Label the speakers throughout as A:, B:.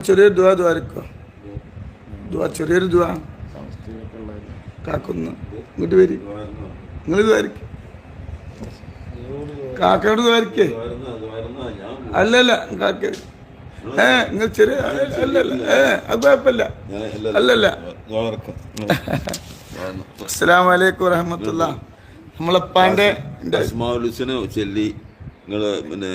A: ചെറിയൊരു ദുവാ ദ്വാരിക്കോ ദുവാ ചെറിയൊരു ദുവാ കാക്കൊന്ന് ഇങ്ങോട്ട് വരി നിങ്ങൾ ദ്വാരിക്കും കാക്കയോട് ദ്വാരിക്കേ അല്ലല്ല കാക്ക ഏ നിങ്ങൾ ചെറിയ അല്ലല്ല ഏ അത് കുഴപ്പമില്ല അല്ലല്ല അസ്സലാം വലൈക്കും വറഹമത്തുള്ള നമ്മളപ്പാന്റെ
B: അസ്മാലുസിനെ ചൊല്ലി നിങ്ങൾ പിന്നെ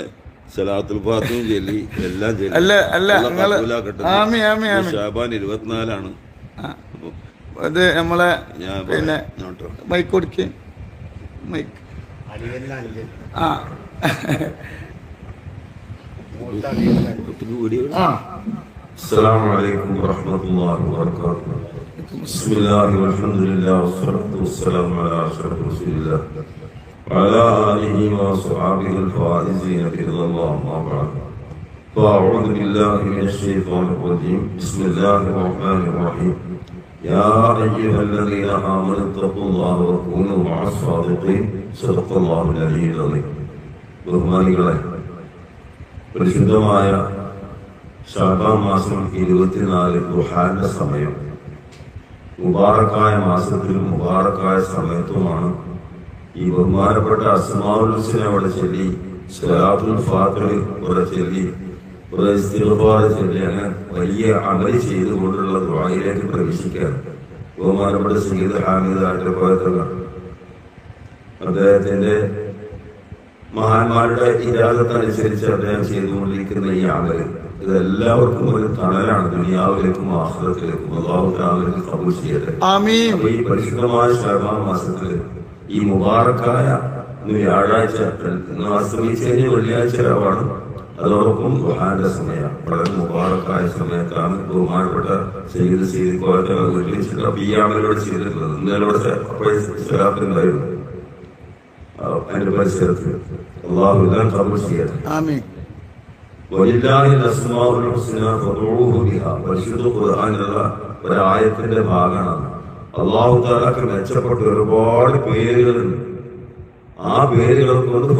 B: സലാത്തുൽ ഫാത്തും ചൊല്ലി എല്ലാം ചൊല്ലി
A: അല്ല, അല്ല,
B: അള്ളാഹ്
A: നിങ്ങള്
B: കബൂലാക്കട്ടെ.
A: ആമീൻ, ആമീൻ,
B: ഇത്
A: ആമീൻ.
B: ഷാബാൻ ഇരുപത്തിനാലാണ്
A: അത് നമ്മളെ
B: ഞാൻ
A: പിന്നെ
B: നോട്ടോ
A: മൈക്ക് കൊടുക്കേ മൈക്ക് ആ ആ
B: السلام عليكم ورحمة الله وبركاته بسم الله والحمد لله والصلاة والسلام على أشرف رسول الله وعلى آله وصحابه الفائزين برضا الله ما بعد فأعوذ بالله من الشيطان الرجيم بسم الله الرحمن الرحيم يا أيها الذين آمنوا اتقوا الله وكونوا مع الصادقين صدق الله العلي العظيم ബഹുമാനികളെ പരിശുദ്ധമായ ഷാബാൻ മാസം ഇരുപത്തിനാല് ദുഹാന്റെ സമയം മുബാറക്കായ മാസത്തിലും മുബാറക്കായ സമയത്തുമാണ് ഈ ബഹുമാനപ്പെട്ട അസ്മാവുൽസിനെ അവിടെ ചൊല്ലി സലാത്തുൽ ഫാത്തിൽ ഇവിടെ ചൊല്ലി ഇവിടെ ഇസ്തിഗ്ഫാർ ചൊല്ലി അങ്ങനെ വലിയ അമലി ചെയ്തുകൊണ്ടുള്ള ദുആയിലേക്ക് പ്രവേശിക്കാൻ ബഹുമാനപ്പെട്ട സംഗീത ഹാമിദ് ആറ്റപ്പായത്തങ്ങൾ അദ്ദേഹത്തിന്റെ മഹാന്മാരുടെ ഇരാഗത്തനുസരിച്ച് അദ്ദേഹം ചെയ്തുകൊണ്ടിരിക്കുന്ന ഈ അമൽ ഇതെല്ലാവർക്കും ഒരു തണലാണ് ദുനിയാവിലേക്കും ആഹ്ലത്തിലേക്കും അള്ളാഹു താവിലേക്ക് കബൂൽ ചെയ്യട്ടെ. ഈ പരിശുദ്ധമായ ശർമാ മാസത്തിൽ ഈ മുബാറക്കായ വ്യാഴാഴ്ച കഴിഞ്ഞ വെള്ളിയാഴ്ച രാവാണ് അതോടൊപ്പം ദുഹാന്റെ സമയമാണ് വളരെ മുബാറക്കായ സമയത്താണ് ബഹുമാനപ്പെട്ട ചെയ്ത് ചെയ്ത് വീട്ടിൽ ബിയാമലോട് ചെയ്തിട്ടുള്ളത്. ഇന്നലോടെ സ്ഥലത്തുണ്ടായിരുന്നു അതിന്റെ പരിസരത്ത്. അള്ളാഹു എല്ലാം പരിശുദ്ധ ഖുർആനിലുള്ള ഒരു ആയത്തിന്റെ ഭാഗമാണ്. അള്ളാഹു താലാക്ക് മെച്ചപ്പെട്ട ഒരുപാട് പേരുകളുണ്ട്. ആ പേരുകൾ കൊണ്ട്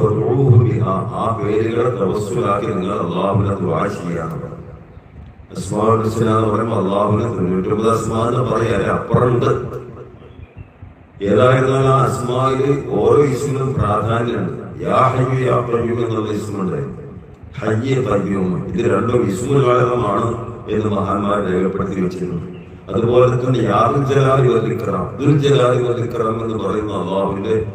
B: ആ പേരുകളെ തപസ്സിലാക്കി നിങ്ങൾ അള്ളാഹുവിനെ ചെയ്യാണ് അസ്മാഉൽ ഹുസ്ന എന്ന് പറയുമ്പോൾ അള്ളാഹുവിനെ തൊണ്ണൂറ്റൊമ്പത് അസ്മാ എന്ന് പറയാൻ അപ്പുറമുണ്ട്. ഏതായിരുന്നാലും ആ അസ്മായിൽ ഓരോ ഇസ്മിനും പ്രാധാന്യമുണ്ട്. യാ ഹയ്യു യാ ഖയ്യൂം എന്നുള്ള ഇസ്മുണ്ട്. ഹയ്യ ഖയ്യൂം. ഇത് രണ്ടും ഇസ്മുകാലമാണ് എന്ന് മഹാന്മാർ രേഖപ്പെടുത്തി വെച്ചിട്ടുണ്ട്. അതുപോലെ തന്നെ വല്ലിക്കറാം എന്ന് പറയുന്ന അള്ളാഹുവിന്റെ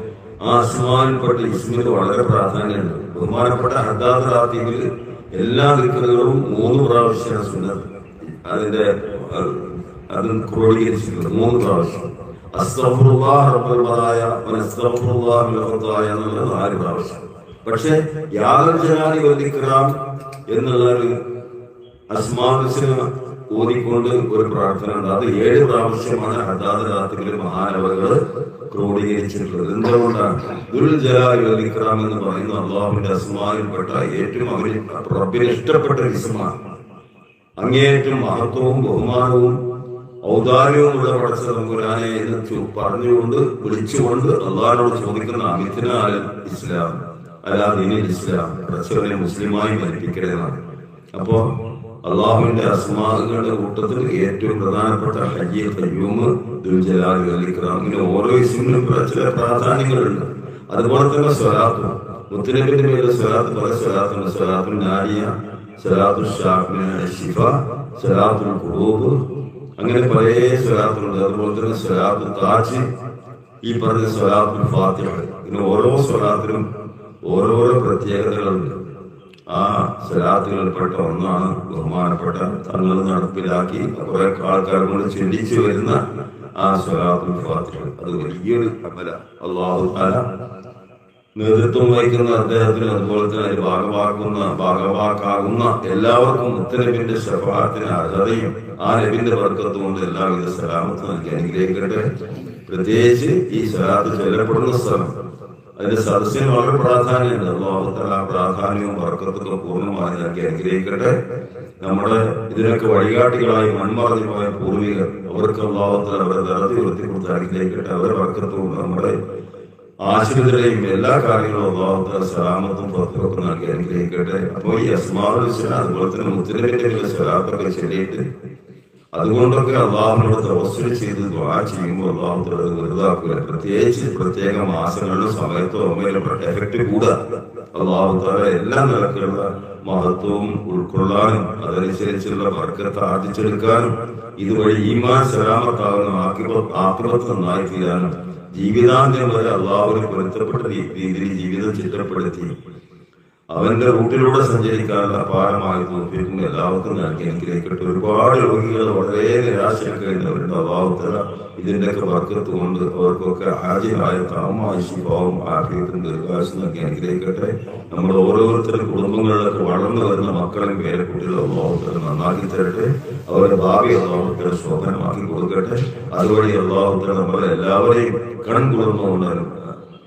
B: ആസ്മാനപ്പെട്ട ഇസ്മിന് വളരെ പ്രാധാന്യമുണ്ട് ബഹുമാനപ്പെട്ട ഹദ്ദാദ് എല്ലാ ദിക്കറുകളും മൂന്ന് പ്രാവശ്യം സുന്നത് അതിന്റെ അത് ക്രോഡീകരിച്ചിട്ടുണ്ട് മൂന്ന് പ്രാവശ്യം. എന്നുള്ള നാല് പ്രാവശ്യം. എന്നുള്ള ഓതിക്കൊണ്ട് ഒരു പ്രാർത്ഥന ഉണ്ട്. അത് ഏഴ് പ്രാവശ്യമാണ് ഹദാദ് രാത്രിയിലെ മഹാനവകൾ ക്രോഡീകരിച്ചിട്ടുള്ളത്. എന്തുകൊണ്ടാണ്? ദുൽ ജലാലി വല്ലിക്രാം എന്ന് പറയുന്ന അള്ളാഹുവിന്റെ അസ്മാവിൽപ്പെട്ട ഏറ്റവും അവരിൽ റബ്ബിന് ഇഷ്ടപ്പെട്ട ഒരു അങ്ങേയറ്റം മഹത്വവും ബഹുമാനവും ഔദാര്യവും ഉള്ള പടച്ച തമ്പുരാനെ എന്ന് പറഞ്ഞുകൊണ്ട് വിളിച്ചുകൊണ്ട് അള്ളാഹിനോട് ചോദിക്കുന്ന അമിത്തിനാൽ ഇസ്ലാം അല്ലാതെ ഇനി ഇസ്ലാം പടച്ചവനെ മുസ്ലിമായി മരിപ്പിക്കരുതെന്നാണ്. അപ്പോ അള്ളാഹുവിന്റെ അസ്മാകളുടെ കൂട്ടത്തിൽ ഏറ്റവും പ്രധാനപ്പെട്ട ഹയ്യ തയ്യൂമ് ദുൽജലാലി അലിക്രാം ഇങ്ങനെ ഓരോ ഇസ്മിനും ചില പ്രാധാന്യങ്ങളുണ്ട്. അതുപോലെ തന്നെ സ്വലാത്തും. മുത്തലബിന്റെ പേര് സ്വലാത്ത് പല സ്വലാത്തുണ്ട് സ്വലാത്തുൽ നാരിയ സ്വലാത്തുൽ ഷിഫ സലാത്തുൽ ഖുറൂബ് അങ്ങനെ പല സ്വലാത്തുണ്ട് അതുപോലെ തന്നെ സ്വലാത്തുൽ താജ് ഈ പറഞ്ഞ സ്വലാത്തുൽ ഫാത്തിഹ. ഇങ്ങനെ ഓരോ സ്വലാത്തിനും ഓരോരോ പ്രത്യേകതകളുണ്ട്. ആ സ്വലാത്തുകളിൽപ്പെട്ട ഒന്നാണ് ബഹുമാനപ്പെട്ട തങ്ങൾ നടപ്പിലാക്കി കുറെ ആൾക്കാർ കൂടെ ചിന്തിച്ചു വരുന്ന ആ സ്വലാത്തുൽ ഫാത്തിഹ. അത് വലിയൊരു അമല. അള്ളാഹു നേതൃത്വം വഹിക്കുന്ന അദ്ദേഹത്തിന് അതുപോലെ തന്നെ അതിൽ ഭാഗമാക്കുന്ന ഭാഗമാക്കാകുന്ന എല്ലാവർക്കും മുത്തലബിന്റെ ശഫാത്തിന് അർഹതയും ആ നബിന്റെ വർക്കത്തും കൊണ്ട് എല്ലാവിധ സലാമത്ത് നൽകി അനുഗ്രഹിക്കട്ടെ. പ്രത്യേകിച്ച് ഈ സലാത്ത് ചൊല്ലപ്പെടുന്ന സ്ഥലം അതിന്റെ സദസ്സിന് വളരെ പ്രാധാന്യമുണ്ട്. അള്ളാഹുത്തല പ്രാധാന്യവും വർക്കത്തൊക്കെ പൂർണമായി നൽകി അനുഗ്രഹിക്കട്ടെ. നമ്മുടെ ഇതിനൊക്കെ വഴികാട്ടികളായി മൺമറഞ്ഞു പോയ പൂർവികർ അവർക്ക് അള്ളാഹുത്തല അവരെ തലത്തിൽ ഉയർത്തിക്കൊടുത്ത് അനുഗ്രഹിക്കട്ടെ. അവരെ വർക്കത്തും നമ്മുടെ ആശുപത്രിയും എല്ലാ കാര്യങ്ങളും അള്ളാഹുത്താല സലാമത്തും പുറത്തൊക്കെ നൽകി അനുഗ്രഹിക്കട്ടെ. അപ്പോൾ ഈ അസ്മാർ അതുപോലെ തന്നെ മുത്തലിന്റെ സ്വലാത്തൊക്കെ ശരിയായിട്ട് അതുകൊണ്ടൊക്കെ അള്ളാഹുനോട് ചെയ്ത് ദ്വാ ചെയ്യുമ്പോൾ അള്ളാഹു തുടർന്ന് വെറുതാക്കുക പ്രത്യേകിച്ച് പ്രത്യേക മാസങ്ങളിലും സമയത്തോ അമ്മയിലും എഫക്റ്റ് കൂടുക. അള്ളാഹു താല എല്ലാ നിലക്കുള്ള മഹത്വവും ഉൾക്കൊള്ളാനും അതനുസരിച്ചുള്ള വർക്കത്ത് ആർജിച്ചെടുക്കാനും ഇതുവഴി ഈമാൻ സലാമത്താകുന്ന ആക്കിപത്ത് നന്നായി തീരാനും ജീവിതാന്തരം വരെ അള്ളാഹുവിനെ പൊരുത്തപ്പെട്ട രീതിയിൽ ജീവിതം ചിട്ടപ്പെടുത്തി അവന്റെ റൂട്ടിലൂടെ സഞ്ചരിക്കാനുള്ള അപാരമായ തോന്നിപ്പിക്കുന്ന എല്ലാവർക്കും നൽകി അനുഗ്രഹിക്കട്ടെ ഒരുപാട് രോഗികൾ വളരെ നിരാശയൊക്കെ കഴിഞ്ഞവരുണ്ട് അഭാവത്തല ഇതിന്റെയൊക്കെ വർക്കത്ത് കൊണ്ട് അവർക്കൊക്കെ ആദ്യമായ താമമായ ഭാവം ആഗ്രഹത്തിന് ദീർഘാശം നൽകി അനുഗ്രഹിക്കട്ടെ നമ്മൾ ഓരോരുത്തരും കുടുംബങ്ങളിലൊക്കെ വളർന്നു വരുന്ന മക്കളും പേരക്കുട്ടികളും അഭാവത്തിൽ നന്നാക്കി തരട്ടെ. അവരുടെ ഭാവി അഭാവത്തിന് ശോഭനമാക്കി കൊടുക്കട്ടെ. അതുവഴി അഭാവത്തിൽ നമ്മളെ എല്ലാവരെയും കൺകുളർന്നുകൊണ്ടാലും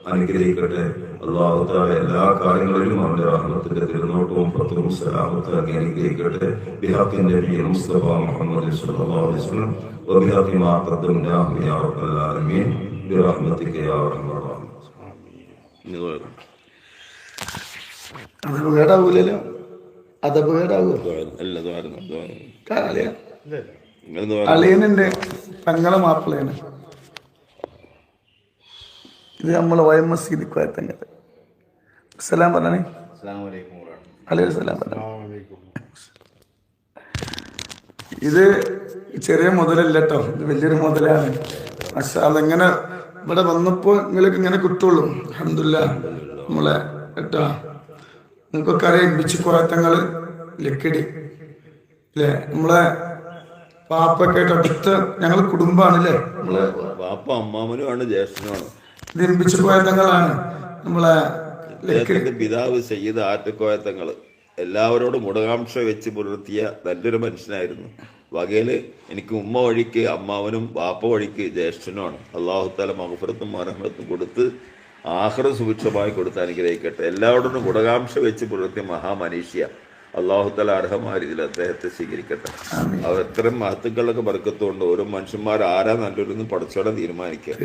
B: അനുഗ്രഹിക്കട്ടെ അള്ളാഹു താല എല്ലാ കാര്യങ്ങളിലും അവന്റെ റഹ്മത്തിന്റെ തിരുനോട്ടവും പത്രവും സലാമത്തും അങ്ങ് അനുഗ്രഹിക്കട്ടെ ബിഹാത്തിന്റെ മുസ്തഫ മുഹമ്മദ് സല്ലല്ലാഹു അലൈഹി വസല്ലം وبحق ما قدمناه يا رب العالمين برحمتك يا ارحم الراحمين
A: അത് അപകടാവൂലല്ലോ അത് അപകടാവൂ
C: അല്ല ദ്വാരം ദ്വാരം
A: കാലിയ
C: നിങ്ങൾ ദ്വാരം
A: അളിയനുണ്ട് പെങ്ങളെ മാപ്പിളയാണ് ഇത് നമ്മളെ വയം മസീദ് കോയത്തങ്ങൾ സലാം പറഞ്ഞേ അലൈഹി സ്വലാം പറഞ്ഞു ഇത് ചെറിയ മുതലല്ല കേട്ടോ ഇത് വലിയൊരു മുതലാണ്. പക്ഷെ അതെങ്ങനെ ഇവിടെ വന്നപ്പോൾ നിങ്ങൾക്ക് ഇങ്ങനെ കിട്ടുള്ളൂ. അഹമ്മദില്ല നമ്മളെ കേട്ടോ. നിങ്ങൾക്കൊക്കെ അറിയാം ബിച്ച് കോയത്തങ്ങൾ ലക്കിടി. അല്ലേ നമ്മളെ പാപ്പൊക്കെ ആയിട്ട് അടുത്ത ഞങ്ങൾ കുടുംബമാണ് അല്ലേ നമ്മളെ
C: പാപ്പ അമ്മാമനുമാണ് ജ്യേഷ്ഠനുമാണ്
A: നിർമ്മിച്ചു കോയത്തങ്ങളാണ് നമ്മളെ
C: പിതാവ് സയ്യിദ് ആറ്റക്കോയത്തങ്ങൾ എല്ലാവരോടും മുടകാംക്ഷ വെച്ച് പുലർത്തിയ നല്ലൊരു മനുഷ്യനായിരുന്നു. വകയിൽ എനിക്ക് ഉമ്മ വഴിക്ക് അമ്മാവനും വാപ്പ വഴിക്ക് ജ്യേഷ്ഠനുമാണ്. അള്ളാഹുത്താല മഹഫറത്തും മറഹമത്തും കൊടുത്ത് ആഹ്റ സുഭിക്ഷമായി കൊടുത്ത് അനുഗ്രഹിക്കട്ടെ. എല്ലാവരോടും ഗുണകാംക്ഷ വെച്ച് പുലർത്തിയ മഹാമനീഷ്യ. അള്ളാഹുത്തല അർഹമായ രീതിയിൽ അദ്ദേഹത്തെ സ്വീകരിക്കട്ടെ. അവർ ഇത്തരം മഹത്തുക്കളൊക്കെ ബർക്കത്തുകൊണ്ട് ഓരോ മനുഷ്യന്മാർ ആരാ നല്ലൊരു പഠിച്ചോടെ തീരുമാനിക്കുക.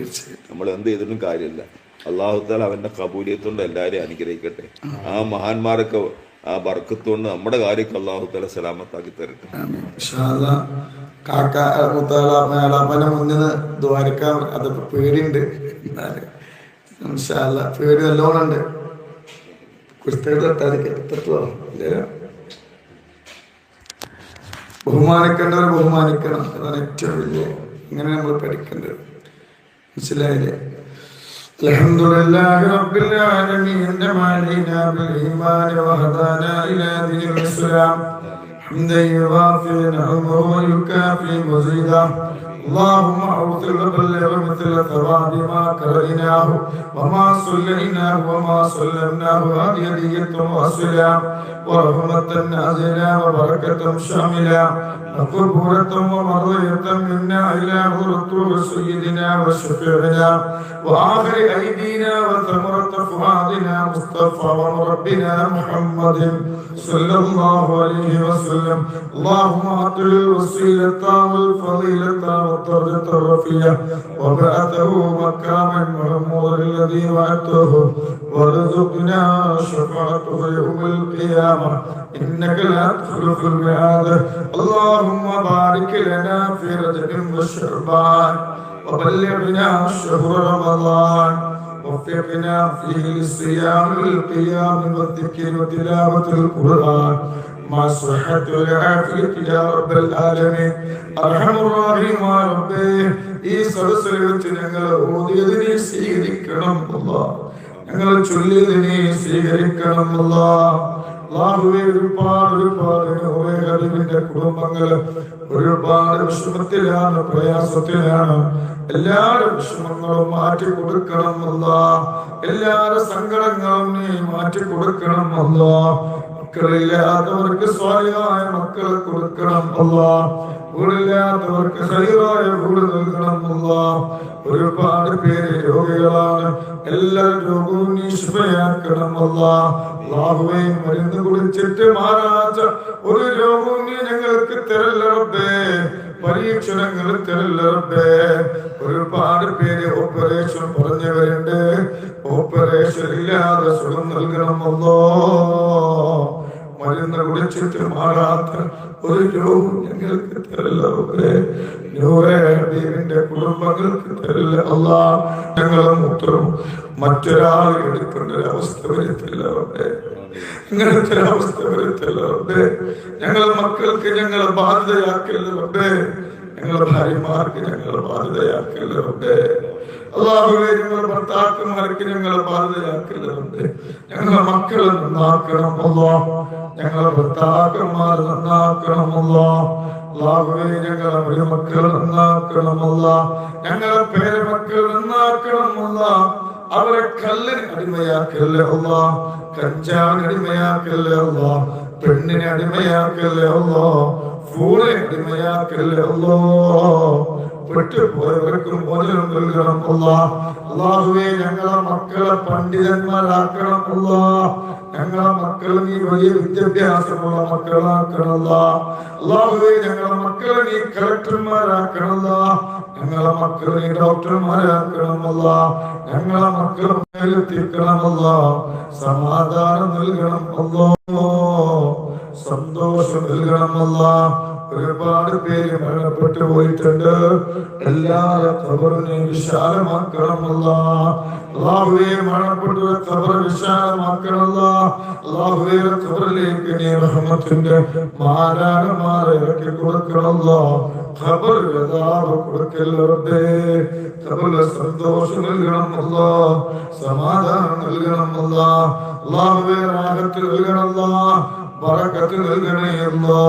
C: നമ്മൾ എന്ത് ചെയ്തിട്ടും കാര്യമില്ല. അള്ളാഹുത്താൽ അവന്റെ കബൂലിയത്തുകൊണ്ട് എല്ലാവരെയും അനുഗ്രഹിക്കട്ടെ. ആ മഹാന്മാരൊക്കെ ആ ബർക്കത്തുകൊണ്ട് നമ്മുടെ കാര്യമൊക്കെ അള്ളാഹുത്താല സലാമത്താക്കി തരട്ടെ.
A: കാക്ക മേളാപ്പനെ മുന്നിൽ ദ്വാരക്കാൻ അത് പേടിയുണ്ട്. പേടി നല്ലോണം ഉണ്ട്. കുരുത്തേട് തട്ടാതിരിക്കും എത്തോ ബഹുമാനിക്കേണ്ടവർ ബഹുമാനിക്കണം അതാണ് ഏറ്റവും വലിയ ഇങ്ങനെ നമ്മൾ പഠിക്കേണ്ടത് മനസ്സിലായില്ലേ الحمد لله رب العالمين جمع علينا بالإيمان وهدانا إلى دين الإسلام حمدا يوافي نعمه ويكافي مزيدا. اللهم اوصل وبلغ مثل ثواب ما قرأناه وما صليناه وما سلمناه. هدية وصلا ورحمة نازلا وبركة شاملا وقبولة ومرضية منا إلى رسول سيدنا وشفيعنا. وآخر أيدينا وثمرة فؤادنا مصطفى وربنا محمد صلى الله عليه وسلم. اللهم أعطه الوسيلة والفضيلة والدرجة الرفيعة. وبعثه مكاما محمود الذي وعدته. وارزقنا شفاعته يوم القيامة. إنك لا تخلف الميعاد. اللهم بارك لنا في رجب وشعبان. وبلغنا شهر رمضان. وفقنا فيه للصيام والقيام والذكر وتلاوة القرآن. مع الصحة والعافية يا رب العالمين أرحم الراحمين يا ربي ഈ സദസ്സിൽ വെച്ച് ഞങ്ങൾ ഓതിയതിനെ സ്വീകരിക്കണം അല്ലാ ഞങ്ങൾ ചൊല്ലിയതിനെ സ്വീകരിക്കണം അല്ലാ അള്ളാഹുവേ ഒരുപാട് ഒരുപാട് അറിവിന്റെ കുടുംബങ്ങൾ ഒരുപാട് വിഷമത്തിലാണ് പ്രയാസത്തിലാണ് എല്ലാവരുടെ വിഷമങ്ങളും മാറ്റി കൊടുക്കണം അല്ല എല്ലാവരുടെ സങ്കടങ്ങളും നീ മാറ്റി കൊടുക്കണം അല്ല മക്കളില്ലാത്തവർക്ക് സ്വാലിഹായ മക്കളെ കൊടുക്കണം അല്ല. വീടില്ലാത്തവർക്ക് ശരീരമായ വീട് നൽകണം അല്ല. ഒരുപാട് പേര് രോഗികളാണ്. എല്ലാ രോഗവും നീ ശുഭയാക്കണം അല്ല. ലാഹുവേ മരുന്ന് കുളിച്ചിട്ട് മാറാത്ത ഒരു രോഗവും നീ ഞങ്ങൾക്ക് തരല്ലേ പരീക്ഷണങ്ങൾ തരല്ല റബ്ബേ. ഒരുപാട് പേര് ഓപ്പറേഷൻ പറഞ്ഞവരുണ്ട് ഓപ്പറേഷൻ ഇല്ലാതെ സുഖം നൽകണമല്ലോ മരുന്ന് കുടിച്ചിട്ട് മാറാത്ത ഒരു രോഗം ഞങ്ങൾക്ക് തരില്ല റബ്ബേ. കുടുംബങ്ങൾക്ക് തരില്ല അല്ല. ഞങ്ങളെ മൂത്രം മറ്റൊരാൾ എടുക്കേണ്ട ഒരു അവസ്ഥ വരുത്തില്ല ഇങ്ങനത്തെ ഒരു അവസ്ഥ വരുത്തില്ല ഞങ്ങളെ മക്കൾക്ക് ഞങ്ങളെ ബാധ്യതയാക്കല്ല ഞങ്ങളുടെ ഭാര്യമാർക്ക് ഞങ്ങളെ ബാധ്യതയാക്കല്ല റബ്ബേ. അള്ളാഹുവേ ഞങ്ങളുടെ ഭർത്താക്കന്മാർക്ക് ഞങ്ങളെ ബാധ്യതയാക്കല്ല റബ്ബേ. ഞങ്ങളെ മക്കളെ നന്നാക്കണം അല്ലാ. ഞങ്ങളെ ഭർത്താക്കന്മാർ നന്നാക്കണം അല്ലാ അള്ളാഹുവേ ഞങ്ങളെ മരുമക്കൾ നന്നാക്കണമല്ല ഞങ്ങളെ പേരമക്കൾ നന്നാക്കണമല്ല അവരെ കല്ലിന് അടിമയാക്കല്ലേ അല്ല കഞ്ചാവിന് അടിമയാക്കല്ലേ അല്ല പെണ്ണിനെ അടിമയാക്കല്ലേ അല്ല ഫോണിനെ അടിമയാക്കല്ലേ അല്ലോ പെട്ടുപോയവർക്ക് മോചനം നൽകണം അല്ല അള്ളാഹുവേ ഞങ്ങളെ മക്കളെ പണ്ഡിതന്മാരാക്കണം അല്ല ഞങ്ങളെ മക്കളെ നീ വലിയ വിദ്യാഭ്യാസമുള്ള മക്കളാക്കണല്ല അള്ളാഹുവേ ഞങ്ങളെ മക്കളെ നീ കളക്ടർമാരാക്കണല്ല ഞങ്ങളെ മക്കളെ നീ ഡോക്ടർമാരാക്കണമല്ല. ഞങ്ങളെ മക്കളെ മേലെത്തിക്കണമല്ല സമാധാനം നൽകണം അല്ലോ സന്തോഷം നൽകണമല്ല. ഒരുപാട് പേര് മരണപ്പെട്ടു പോയിട്ടുണ്ട്. എല്ലാവരും ഖബറിനെ വിശാലമാക്കണമല്ല. അള്ളാഹുവെ മരണപ്പെട്ട ഖബർ വിശാലമാക്കണമല്ല. അള്ളാഹുവെ ഖബറിലേക്ക് നീ റഹ്മത്തിന്റെ മാരാകമാരെ ഇറക്കി കൊടുക്കണമല്ല. ഖബർ യഥാവ് കൊടുക്കല്ലേ ഖബറിലെ സന്തോഷം നൽകണമല്ല. സമാധാനം നൽകണമല്ല. അള്ളാഹുവെ രാഗത്തിൽ നൽകണമല്ല. ബറക്കത്ത് നൽകണേ അല്ലാ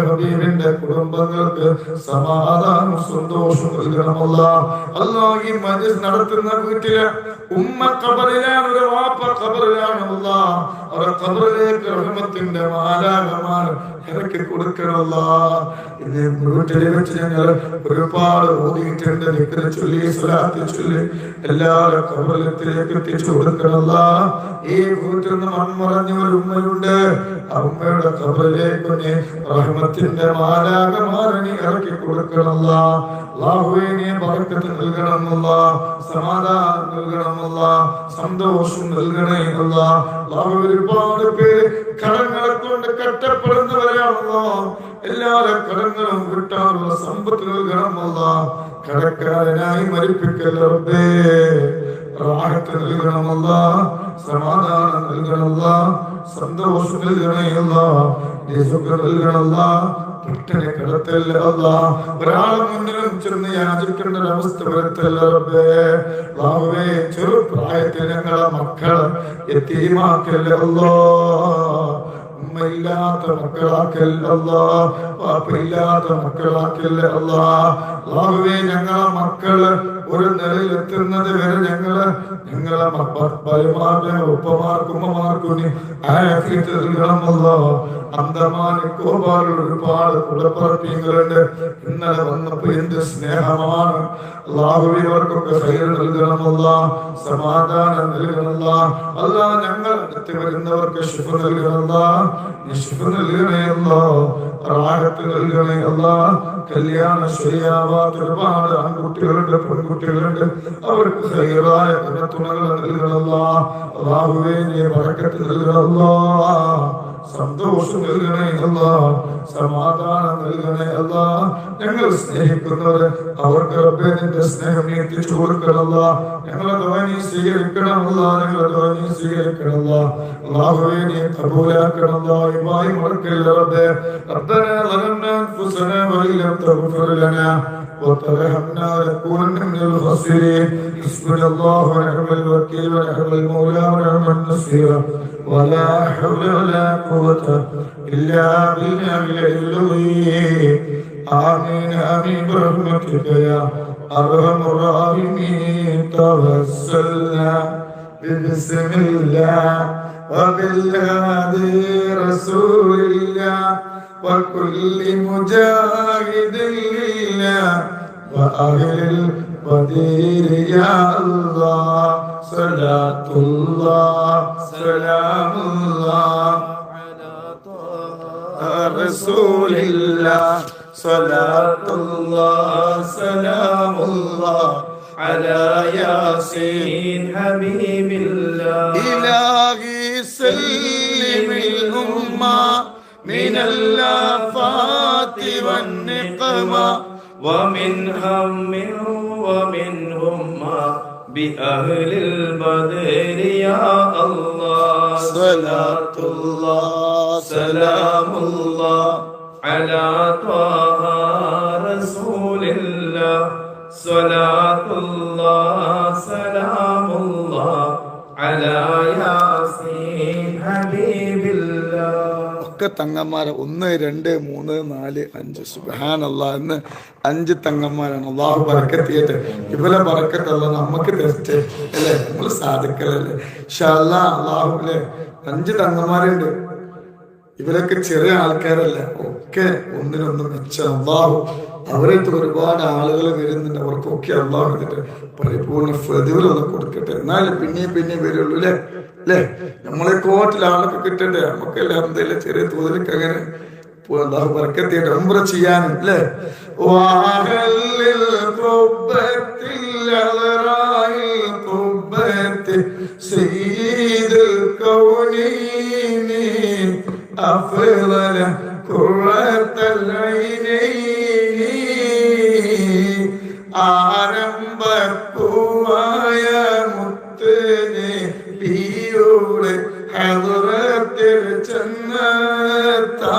A: ഹബീബിന്റെ കുടുംബങ്ങൾക്ക് സമാധാനവും സന്തോഷവും നൽകണമല്ല. അല്ലാ ഈ മജ്ലിസ് നടത്തുന്ന വീട്ടിൽ ഉമ്മ കബറിലാണ് ഒരു വാപ്പ ഖബറിലാണ് അല്ല അവരുടെ കബറിലേക്ക് റഹ്മത്തിന്റെ മാലാകമാർ ഇറക്കി കൊടുക്കണമല്ല. ഇത് വീട്ടിൽ വെച്ച് ഞങ്ങൾ ഒരുപാട് ഓതിയിട്ടുണ്ട് നിക്കര ചൊല്ലി സ്വലാത്തി ചൊല്ലി എല്ലാവരും കബറിലത്തിലേക്ക് എത്തിച്ചു കൊടുക്കണമല്ല. ഈ വീട്ടിൽ നിന്ന് മൺമറഞ്ഞ ഒരു ഉമ്മയുണ്ട്. ആ ഉമ്മയുടെ ഖബറിലേക്ക് നീ റഹ്മത്തിന്റെ മാലാകമാരണി ഇറക്കി കൊടുക്കണമല്ല. അല്ലാഹുവേ നീ ബർക്കത്ത് നൽകണമല്ല. സമാധാനം നൽകണമല്ല. സന്തോഷം നൽകണേ അല്ല ഒരുപാട് പേര് കടങ്ങളെ കൊണ്ട് കട്ടപ്പെടുന്നവരാണല്ലോ. എല്ലാവരും കടങ്ങളും കിട്ടാനുള്ള സമ്പത്ത് നൽകണമല്ല കടക്കാരനായി മരിപ്പിക്കല്ലേ റാഹത്ത് നൽകണമല്ല സമാധാനം നൽകണമല്ല സന്തോഷം നൽകണമല്ല സുഖം നൽകണമല്ല കുട്ടനെ കിടത്തല്ല അല്ല. ഒരാളെ മുന്നിലും ചെന്ന് യാചിക്കേണ്ട ഒരു അവസ്ഥ വരുത്തല്ല റബ്ബേ. ബാബുവേ ചെറുപ്രായത്തിൽ ഞങ്ങളെ മക്കളെ എത്തിമാക്കല്ല അല്ലോ. ഉമ്മയില്ലാത്ത മക്കളാക്കല്ല അല്ലാ. വാപ്പയില്ലാത്ത മക്കളാക്കല്ല അല്ലാ. ഞങ്ങളെ മക്കൾ ഒരു നിലയിൽ എത്തുന്നത് വരെ ഞങ്ങൾ ഞങ്ങളെ ഭയമാർക്കും ഉപ്പമാർക്കും ഉമ്മമാർക്കും ഒരുപാട് കുലപ്പറപ്പിങ്ങളുണ്ട്. ഇന്നലെ വന്നപ്പോ എന്ത് സ്നേഹമാണ്. അവർക്കൊക്കെ ഹൈർ നൽകണമല്ല. സമാധാനം നൽകണമല്ല. അല്ല ഞങ്ങൾ അടുത്ത് വരുന്നവർക്ക് ശുഭ നൽകണമല്ല. ശുഭ നൽകണയല്ലോ. റാഹത്ത് നൽകണേ കല്യാണം ശരിയാവാത്ത ഒരുപാട് ആൺകുട്ടികളുണ്ട് പെൺകുട്ടികളുണ്ട് അവർക്ക് ഹൈറായ തുണകൾ നൽകണമല്ല അള്ളാഹുവേ നീ വഴക്കത്ത് നൽകണമല്ലോ സന്തോഷം നൽകണേ അല്ല സമാധാനം നൽകണേ അല്ല ഞങ്ങൾ സ്നേഹിക്കുന്നവര് അവർക്ക് റബ്ബേ നിന്റെ സ്നേഹം നീ എത്തിച്ചു കൊടുക്കണമല്ല ഞങ്ങളെ ധ്വനി സ്വീകരിക്കണമല്ല ഞങ്ങളെ ധ്വനി സ്വീകരിക്കണമല്ല അള്ളാഹുവേ നീ കബൂലാക്കണമല്ല ഇമായി മറക്കല്ല റബ്ബേ ربنا ظلمنا انفسنا وان لم تغفر لنا وترحمنا لنكونن من الخاسرين حسبنا الله ونعم الوكيل ونعم المولى ونعم النصير ولا حول ولا قوة إلا بالله العلي آمين آمين برحمتك يا أرحم الراحمين توسلنا بسم الله وبالهادي رسول الله وكل مجاهد لله وأهل القدير يا الله. صلاة الله سلام الله. رسول الله. صلاة الله سلام الله.
D: على ياسين حبيب الله.
A: إلهي سلم الأمة من الآفات والنقمة
D: ومن هم ومن همة بأهل البدر يا الله.
A: صلاة الله
D: سلام الله. على طه صلاة الله سلام الله على ياسين حبيب الله
A: ഒക്കെ തങ്ങന്മാരെ ഒന്ന് രണ്ട് മൂന്ന് നാല് അഞ്ച് സുബാനല്ല എന്ന് അഞ്ച് തങ്ങന്മാരാണ് അള്ളാഹു പറക്കത്തിയിട്ട് ഇവരെ പറക്കത്തല്ല നമുക്ക് തെറ്റ് അല്ലേ നമ്മൾ സാധുക്കളല്ലേ ഷല്ല അള്ളാഹുലെ അഞ്ച് തങ്ങന്മാരുണ്ട് ഇവരൊക്കെ ചെറിയ ആൾക്കാരല്ല ഒക്കെ ഒന്നിനൊന്ന് മെച്ചം അള്ളാഹു അവരടുത്ത് ഒരുപാട് ആളുകൾ വരുന്നുണ്ട് അവർക്കൊക്കെ അള്ളാഹു ഇതിന്റെ പരിപൂർണ്ണ പ്രതിഫലം കൊടുക്കട്ടെ എന്നാലും പിന്നെയും പിന്നെയും വരുള്ളൂ അല്ലേ അല്ലേ നമ്മളെ കോട്ടിൽ ആളൊക്കെ കിട്ടണ്ടേ നമുക്കെല്ലാം എന്തെങ്കിലും ചെറിയ തോതിലൊക്കെ അങ്ങനെ പോ- അള്ളാഹു ബർക്കത്തിയിട്ട് ഉംറ ചെയ്യാനും അല്ലേ വാഹല്ലിൽ ഖുബ്ബത്തിൽ അളറായിൽ ഖുബ്ബത്തിൽ സയ്യിദുൽ കൗനീനി أفضل قرة العينين ആരംഭക്കുമായ മുത്തനെ പിയുടെ ഹദറത്തിൽ ചെന്നെത്താ.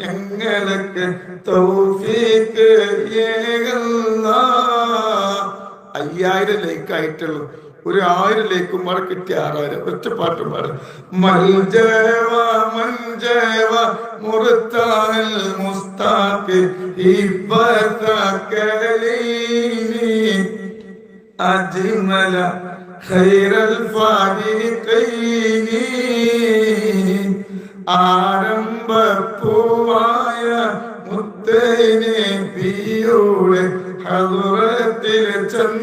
A: ഞങ്ങൾക്ക് തൗഫീക്ക് ഏകല്ല. അയ്യായിരം ലേക്ക് ആയിട്ടുള്ളൂ ഒരു ആയിരം ലേക്കും പാടെ കിട്ടിയ ആറായിരം. ഒറ്റ പാട്ടും പാടും. മൽജവ മഞ്ചവ മുറുത്താൽ മുസ്താഖ് ഇബ്ബതകലീനി അജ്മല ഖൈറൽ ഫാരിഖൈനി ആരംഭപ്പൂവായ മുത്തേനെ പിയുടെ ഹദറത്തിൽ ചെന്ന്